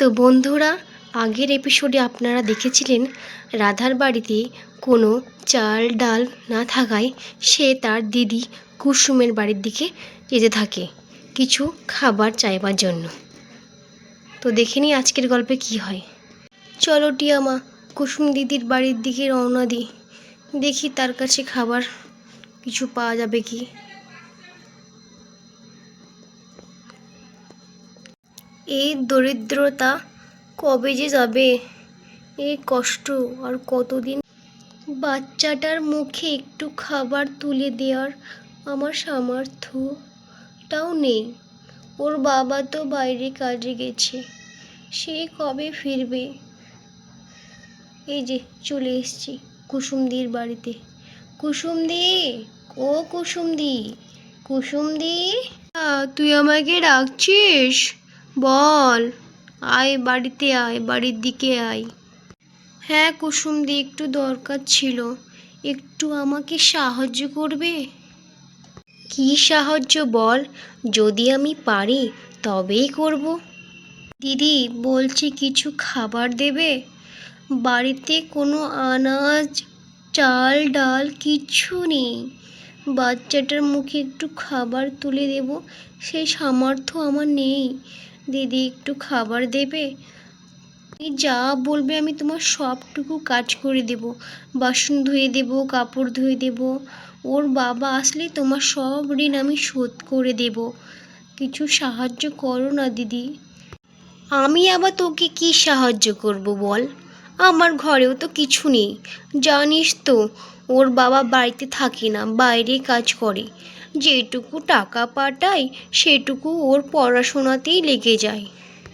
তো বন্ধুরা, আগের এপিসোডে আপনারা দেখেছিলেন রাধার বাড়িতে কোনো চাল, ডাল না থাকায় সে তার দিদি কুসুমের বাড়ির দিকে যেতে থাকে কিছু খাবার চাইবার জন্য। তো দেখে নিই আজকের গল্পে কি হয়। চলো টিয়ামা কুসুম দিদির বাড়ির দিকে রওনা দিই। দেখি তার কাছে খাবার কিছু পাওয়া যাবে কি? এই দরিদ্রতা কবে যে যাবে? এই কষ্ট আর কতদিন? বাচ্চাটার মুখে একটু খাবার তুলে দেওয়ার আমার সামর্থ্যটাও নেই। ওর বাবা তো বাইরে কাজে গেছে। সে কবে ফিরবে? এই যে চলে এসেছি কুসুমদির বাড়িতে। কুসুমদি, ও কুসুমদি কুসুমদি। তুই আমাকে ডাকছিস? বল। আয় বাড়িতে আয়, বাড়ির দিকে আয়। হ্যাঁ কুসুমদি একটু দরকার ছিল। একটু আমাকে সাহায্য করবে? কি সাহায্য বল? যদি আমি পারি, তবেই করব। দিদি, বলছি কিছু খাবার দেবে? বাড়িতে কোনো আনাজ, চাল, ডাল কিচ্ছু নেই। বাচ্চাটার মুখে একটু খাবার তুলে দেব, সেই সামর্থ্য আমার নেই। দিদি একটু খাবার দেবে? তুমি যা বলবে আমি তোমার সবটুকু কাজ করে দেব। বাসন ধুয়ে দেব, কাপড় ধুয়ে দেব। ওর বাবা আসলে তোমার সব ঋণ আমি শোধ করে দেব। কিছু সাহায্য করো না দিদি। আমি আবার তোকে কি সাহায্য করব বল? আমার ঘরেও তো কিছু নেই। জানিস তো, ওর বাবা বাড়িতে থাকে না, বাইরে কাজ করে। যেটুকু টাকা পাঠাই, সেটুকু ওর পড়াশোনাতেই লেগে যায়।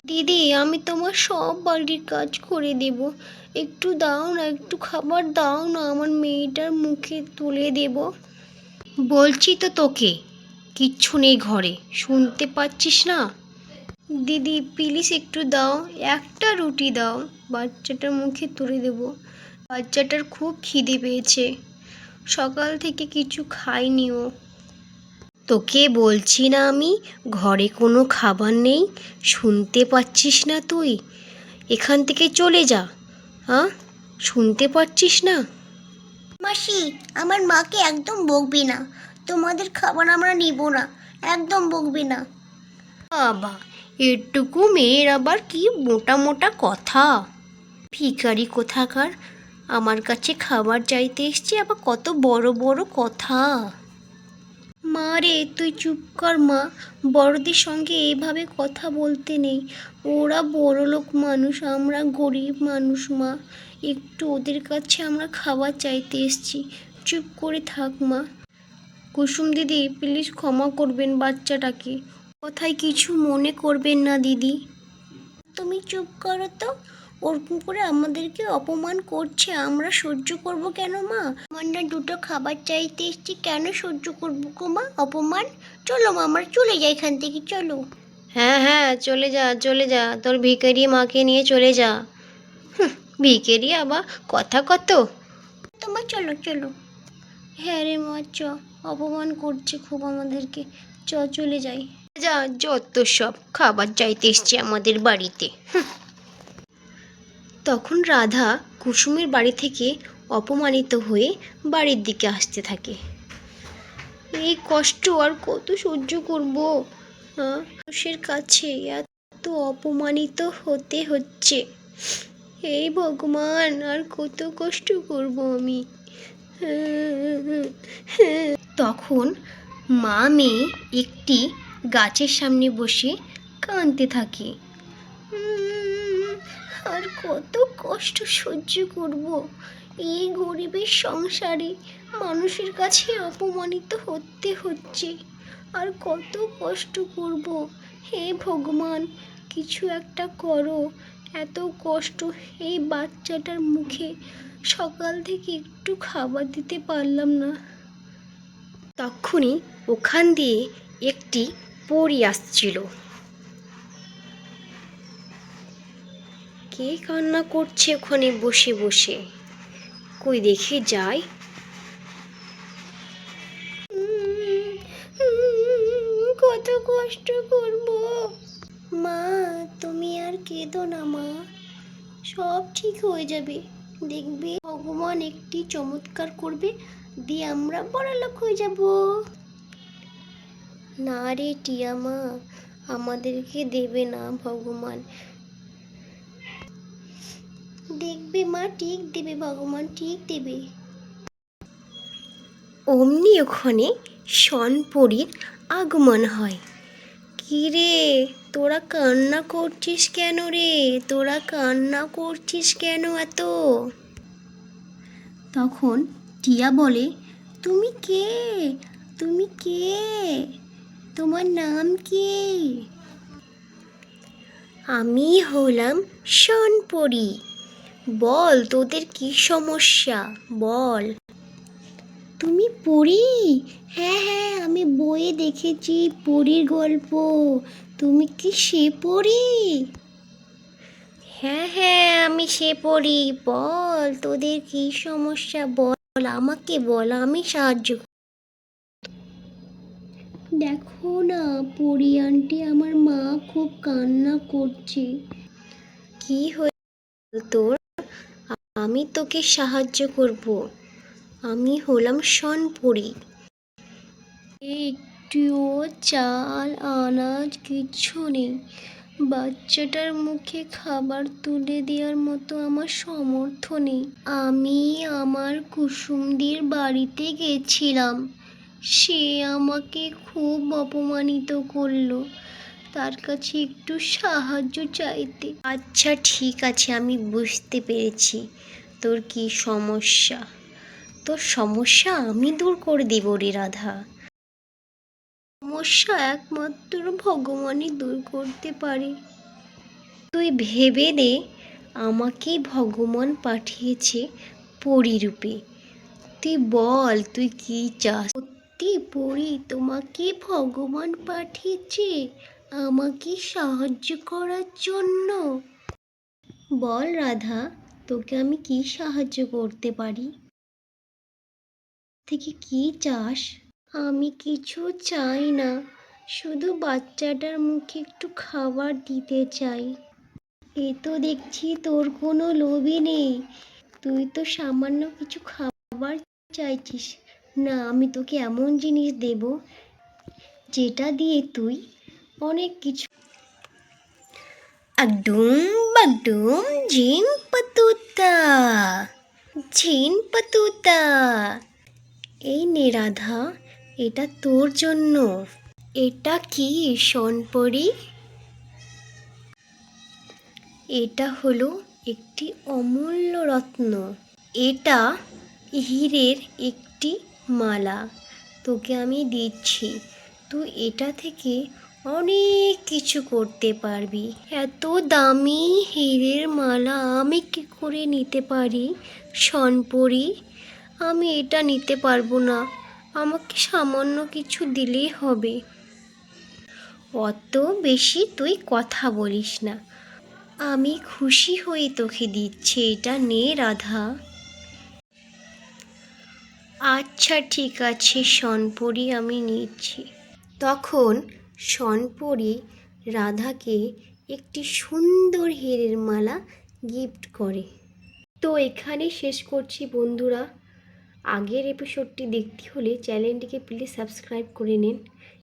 দিদি, আমি তোমার সব বাড়ির কাজ করে দেব। একটু দাও না, একটু খাবার দাও না, আমার মেয়েটার মুখে তুলে দেব। বলছি তো তোকে, কিচ্ছু নেই ঘরে, শুনতে পাচ্ছিস না? দিদি প্লিজ একটু দাও, একটা রুটি দাও, বাচ্চাটার মুখে তুলে দেব। বাচ্চাটার খুব খিদে পেয়েছে। সকাল থেকে কিছু খাইনি ও। তোকে বলছি না আমি ঘরে কোনো খাবার নেই শুনতে পাচ্ছিস না তুই। এখান থেকে চলে যা হ্যাঁ শুনতে পাচ্ছিস না? মাসি আমার মাকে একদম বকবি না। তোমাদের খাবার আমরা নিব না একদম বকবি না। বাবা এটুকু মেয়ের আবার কি মোটা মোটা কথা? ভিখারি কোথাকার আমার কাছে খাবার চাইতে এসছে আবার কত বড় বড় কথা। মা রে, তুই চুপ কর মা। বড়দের সঙ্গে এভাবে কথা বলতে নেই। ওরা বড় লোক মানুষ, আমরা গরিব মানুষ মা। একটু ওদের কাছে আমরা খাবার চাইতে এসছি। চুপ করে থাক মা। কুসুম দিদি, প্লিজ ক্ষমা করবেন বাচ্চাটাকে। কথায় কিছু মনে করবেন না দিদি। তুমি চুপ করো তো। ওরকম করে আমাদেরকে অপমান করছে আমরা সহ্য করব কেন মা? আমরা দুটো খাবার চাইতে এসছি কেন সহ্য করব গো মা? অপমান? চলো মা আমরা চলে যাই এখান থেকে চলো। হ্যাঁ হ্যাঁ চলে যা চলে যা তোর ভিখারি মাকে নিয়ে চলে যা। হুঁ, ভিখারি আবার কথা কত? তোমার চলো চলো। হ্যাঁ রে মা চ অপমান করছে খুব আমাদেরকে। চ চলে যাই। যা যত সব খাবার চাইতে এসছে আমাদের বাড়িতে। তখন রাধা কুসুমের বাড়ি থেকে অপমানিত হয়ে বাড়ির দিকে আসতে থাকে। এই কষ্ট আর কত সহ্য করব? মানুষের কাছে এত অপমানিত হতে হচ্ছে। এই ভগবান, আর কত কষ্ট করব আমি? তখন মা মেয়ে একটি গাছের সামনে বসে কাঁদতে থাকে। আর কত কষ্ট সহ্য করব। এই গরিবের সংসারে মানুষের কাছে অপমানিত হতে হচ্ছে। আর কত কষ্ট করব। হে ভগবান, কিছু একটা করো। এত কষ্ট এই বাচ্চাটার মুখে সকাল থেকে একটু খাবার দিতে পারলাম না। তখনই ওখান দিয়ে একটি পরী আসছিল। কে কান্না করছে ওখানে বসে বসে? কই দেখে যাই। কত কষ্ট করব। মা, তুমি আর কেঁদো না মা। সব ঠিক হয়ে যাবে। দেখবে ভগবান একটি চমৎকার করবে, দিয়ে আমরা বড়লোক হয়ে যাব। না রে টিয়া মা আমাদেরকে দেবে না ভগবান। দেখবে মা ঠিক দেবে ভগবান ঠিক দেবে। অমনি ওখানে সনপরীর আগমন হয়। কি রে তোরা কান্না করছিস কেন রে? তোরা কান্না করছিস কেন এত? তখন টিয়া বলে তুমি কে? তুমি কে? তোমার নাম কি? আমি হলাম সনপরী। বল তোদের কি সমস্যা? বল। তুমি পড়ি হ্যাঁ হ্যাঁ আমি বইয়ে দেখেছি পরীর গল্প। তুমি কি সে পড়ি হ্যাঁ হ্যাঁ আমি সে পড়ি বল তোদের কি সমস্যা? বল আমাকে বল আমি সাহায্য। দেখো না পরি আন্টি আমার মা খুব কান্না করছে। কি হয়েছিল তোর? আমি তোকে সাহায্য করব। আমি হলাম সনপরি। একটুও চাল, আনাজ কিচ্ছু নেই। বাচ্চাটার মুখে খাবার তুলে দেওয়ার মতো আমার সমর্থ নেই। আমি আমার কুসুমদির বাড়িতে গেছিলাম। সে আমাকে খুব অপমানিত করল। তার কাছে একটু সাহায্য চাইতে। আচ্ছা ঠিক আছে, আমি বুঝতে পেরেছি। তোর কি সমস্যা? তোর সমস্যা আমি দূর করে দেব রে রাধা। সমস্যা একমাত্র ভগবানই দূর করতে পারে। তুই ভেবে দে, আমাকে ভগবান পাঠিয়েছে পরিরূপে। তুই বল, তুই কি চাস? সত্যি পড়ি তোমাকে ভগবান পাঠিয়েছে? আমাকে সাহায্য করার জন্য। বল, রাধা, তোকে আমি কি সাহায্য করতে পারি? থেকে কি চাস? আমি কিছু চাই না। শুধু বাচ্চাটার মুখে একটু খাবার দিতে চাই। এ তো দেখছি তোর কোনো লোভই নেই। তুই তো সামান্য কিছু খাবার চাইছিস। না, আমি তোকে এমন জিনিস দেব, যেটা দিয়ে তুই অনেক কিছু আগডুম বাগডুম জিন পাতুতা। জিন পাতুতা। এই নে রাধা, এটা তোর জন্য। এটা কি সনপরি এটা হলো একটি অমূল্য রত্ন। এটা হীরের একটি মালা। তোকে আমি দিচ্ছি। তুই এটা থেকে অনেক কিছু করতে পারবি। এত দামি হীরের মালা আমি কি করে নিতে পারি? সনপরি আমি এটা নিতে পারব না। আমাকে সামান্য কিছু দিলেই হবে। অত বেশি তুই কথা বলিস না। আমি খুশি হয়ে তোকে দিচ্ছি, এটা নে রাধা। আচ্ছা ঠিক আছে সনপরি আমি নিচ্ছি। তখন সনপরি রাধাকে একটি সুন্দর হীরের মালা গিফট করে। তো এখানে শেষ করছি বন্ধুরা। আগের এপিসোডটি দেখতে হলে চ্যানেলটিকে প্লিজ সাবস্ক্রাইব করে নিন।